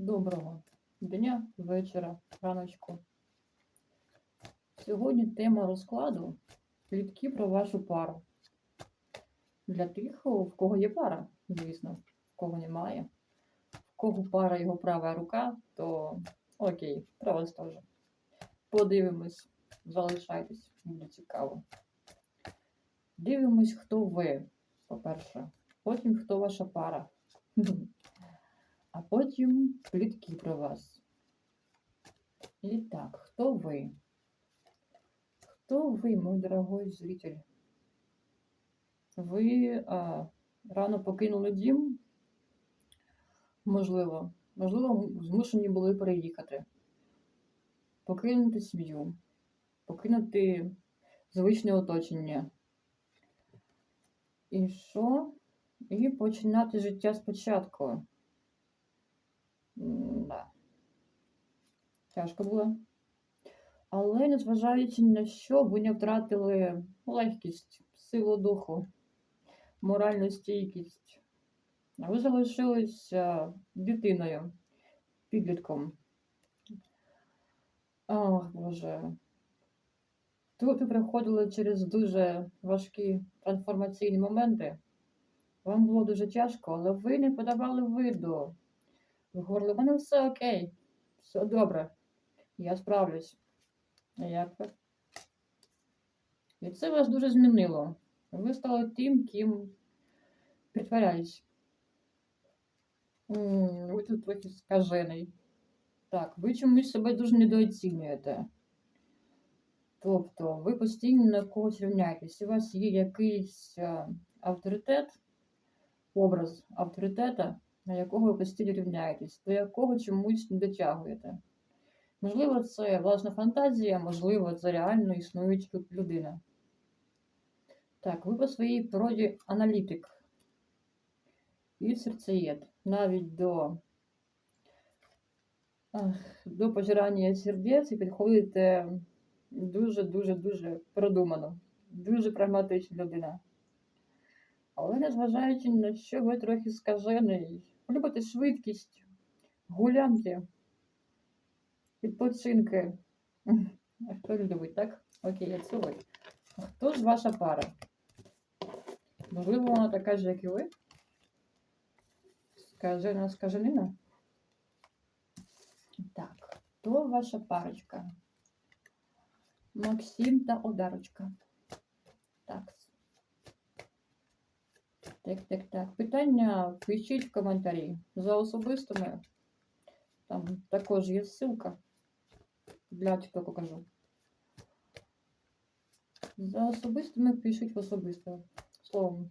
Доброго дня, вечора, раночку. Сьогодні тема розкладу плітки про вашу пару. Для тих, в кого є пара, звісно, в кого немає. В кого пара його права рука, то окей, про вас теж. Подивимось, залишайтесь, буде цікаво. Дивимось, хто ви, по-перше. Потім хто ваша пара. А потім плітки про вас. І так, хто ви? Хто ви, мой дорогой зритель? Ви а, рано покинули дім? Можливо. Можливо, змушені були переїхати. Покинути сім'ю, покинути звичне оточення. І що? І починати життя спочатку. Да. Тяжко було. Але незважаючи на що, ви не втратили легкість, силу духу, моральну стійкість. Ви залишилися дитиною, підлітком. Ох, Боже. Тут ви проходили через дуже важкі трансформаційні моменти. Вам було дуже тяжко, але ви не подавали виду горло. У мене все окей, все добре. Я справлюсь. А як? І це вас дуже змінило. Ви стали тим, ким притворялись. Ви тут трохи скажений. Так, ви чомусь себе дуже недооцінюєте. Тобто ви постійно на когось рівняєтесь. У вас є якийсь е, авторитет, образ авторитета, на якого ви постійно рівняєтесь, до якого чомусь не дотягуєте. Можливо, це власна фантазія, можливо, це реально існуюча людина. Так, ви по своїй природі аналітик і серцеєд. Навіть до, до пожирання сердець і підходите дуже-дуже-дуже продумано, дуже прагматична людина. Але незважаючи на що ви трохи скажений, любите швидкість, гулянки, відпочинки. А хто любить, так? Окей, я це ви. Хто ж ваша пара? Можливо, вона така ж, як і ви? Скажена, скаженина? Так, хто ваша парочка? Максим та Одарочка. Так. Так, так, так. Питання пишіть в коментарі. За особистими. Там також є ссылка. Для тіктоку кажу. За особистими пишіть в особисто. Словом.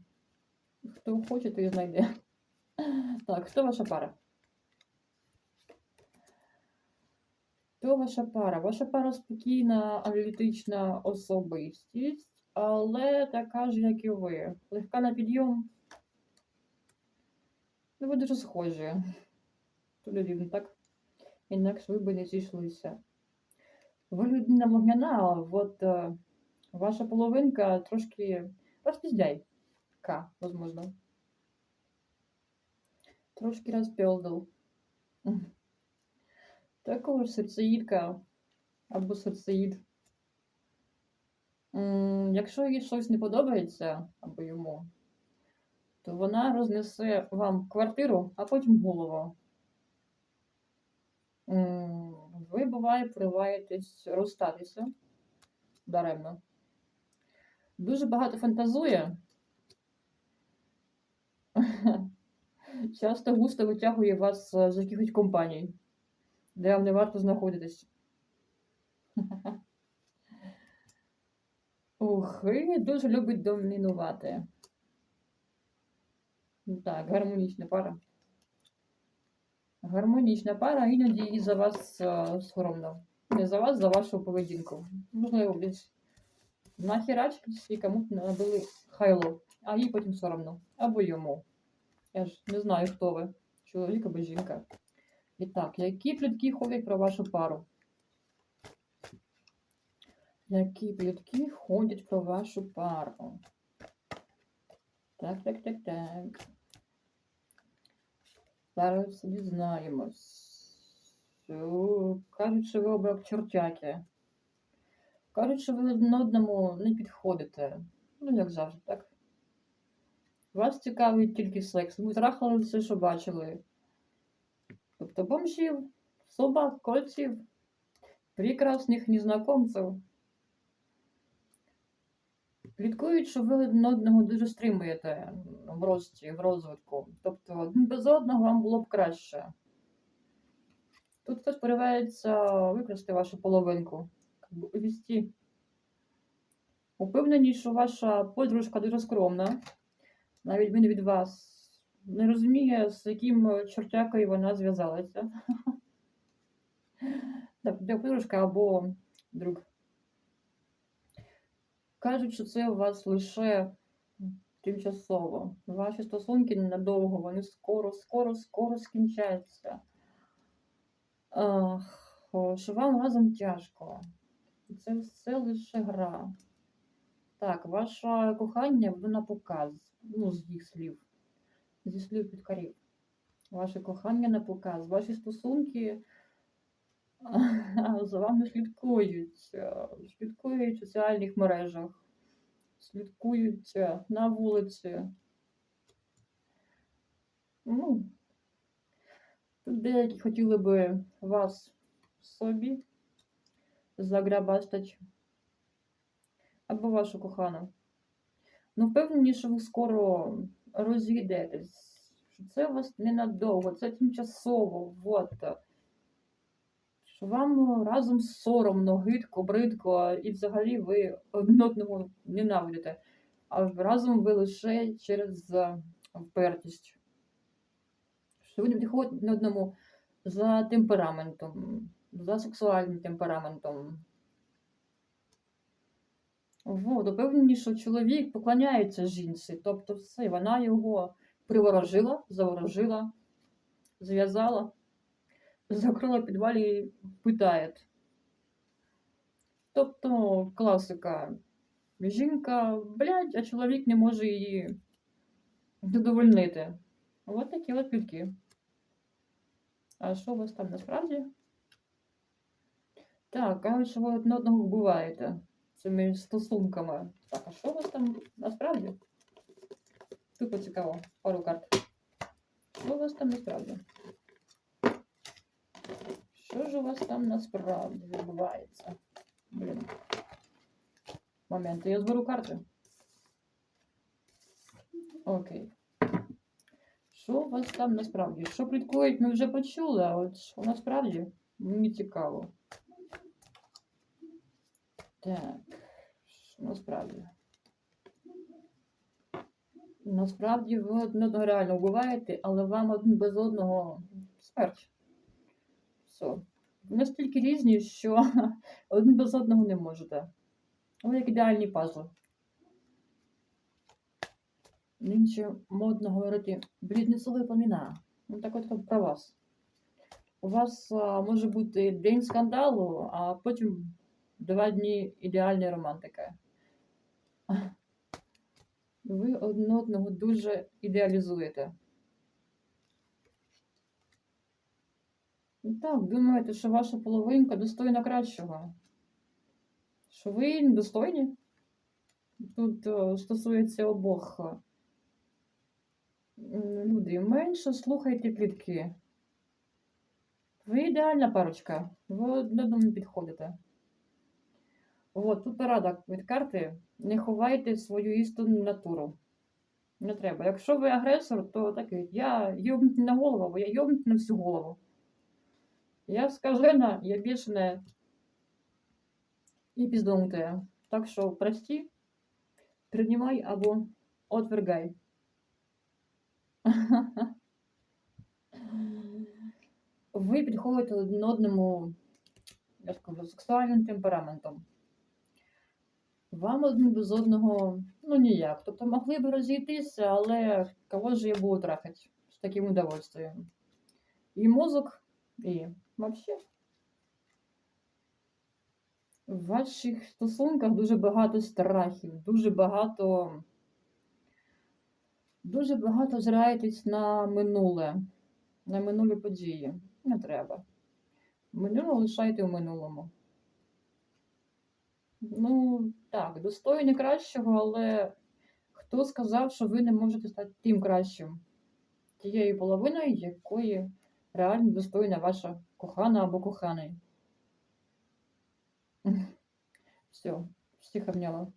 Хто хоче, той і знайде. Так, хто ваша пара? Хто ваша пара? Ваша пара спокійна, аналітична особистість, але така ж, як і ви. Легка на підйом. Ну, ви дуже схожі. Туди рівно, так? Інакше ви б не зійшлися. Ви людина вогняна, а от е, ваша половинка трошки розпіздяйка, возможно. Трошки розпілдал. Також серцеїдка або серцеїд. Якщо їй щось не подобається, або йому, то вона рознесе вам квартиру, а потім голову. Ви, буває, пориваєтесь розстатися даремно. Дуже багато фантазує. Часто густо витягує вас з якихось компаній, де вам не варто знаходитись. Ух, і дуже любить домінувати. Так, гармонічна пара. Гармонічна пара, іноді і за вас е, соромно. Не за вас, за вашу поведінку. Можливо, десь нахерачились і комусь набили хайло, а їй потім соромно. Або йому. Я ж не знаю, хто ви, чоловік або жінка. І так, які плітки ходять про вашу пару? Які плітки ходять про вашу пару? Так, так, так, так. Зараз дізнаємось. Кажуть, що ви оба як чортяки. Кажуть, що ви один одному не підходите. Ну, як завжди, так? Вас цікавить тільки секс. Ви трахали все, що бачили. Тобто бомжів, собак, кольців, прекрасних незнакомців. Пліткують, що ви один одного дуже стримуєте в рості, в розвитку. Тобто без одного вам було б краще. Тут хтось поривається викрасти вашу половинку, увести. Упевнені, що ваша подружка дуже скромна, на відміну від вас, не розуміє, з яким чортякою вона зв'язалася. Так, подружка або друг. Кажуть, що це у вас лише тимчасово. Ваші стосунки ненадовго, вони скоро, скоро, скоро скінчаться. Ах, що вам разом тяжко. Це все лише гра. Так, ваше кохання ви на показ, ну, з їх слів, зі слів підкарів. Ваше кохання на показ, ваші стосунки за вами слідкують, е, слідкують в соціальних мережах, слідкують е, на вулиці. Ну, тут деякі хотіли би вас собі заграбастать або вашу кохану. Ну, впевнені, що ви скоро розійдетесь, що це у вас ненадовго, це тимчасово, вот. Що вам разом соромно, гидко, бридко, і взагалі ви один одного ненавидите, а разом ви лише через е, впертість. Що ви не один одному за темпераментом, за сексуальним темпераментом. Вот, упевнені, що чоловік поклоняється жінці, тобто все, вона його приворожила, заворожила, зв'язала, закрила в підвалі і питає. Тобто класика. Жінка, блядь, а чоловік не може її задовольнити. От такі от плітки. А що у вас там насправді? Так, кажуть, що ви один одного вбиваєте цими стосунками. Так, а що у вас там насправді? Тупо цікаво, пару карт. Що у вас там насправді? Що ж у вас там насправді відбувається? Блін. Момент, я зберу карти. Окей. Що у вас там насправді? Що пліткують, ми вже почули, а от що насправді мені цікаво. Так, що насправді. Насправді ви одного реально вбиваєте, але вам один без одного смерть. Все. Настільки різні, що один без одного не можете. Ви як ідеальні пазли. Нинче модно говорити близнецові поміна. Ну так от про вас. У вас а, може бути день скандалу, а потім два дні ідеальної романтики. Ви один одного дуже ідеалізуєте. Так, думаєте, що ваша половинка достойна кращого. Що ви недостойні? Тут е, стосується обох. М, Люди, менше слухайте плітки. Ви ідеальна парочка. Ви одному підходите. От, тут порада від карти. Не ховайте свою істинну натуру. Не треба. Якщо ви агресор, то такий. Я йобнути на голову, я йобнути на всю голову. Я скажена, я бешеная и пиздонутая. Так що прости, принимай або отвергай. Ви підходите один одному, я скажу, сексуальним темпераментом. Вам один без одного, ну ніяк. Тобто могли б розійтися, але кого ж я буду трахати з таким удовольствием? І мозок, і вообще. В ваших стосунках дуже багато страхів, дуже багато. Дуже багато зраєтесь на минуле, на минулі події. Не треба. Минуле лишайте в минулому. Ну, так, достойні кращого, але хто сказав, що ви не можете стати тим кращим? Тією половиною, якої реально достойна ваша кохана або коханий. Все, всіх обняла.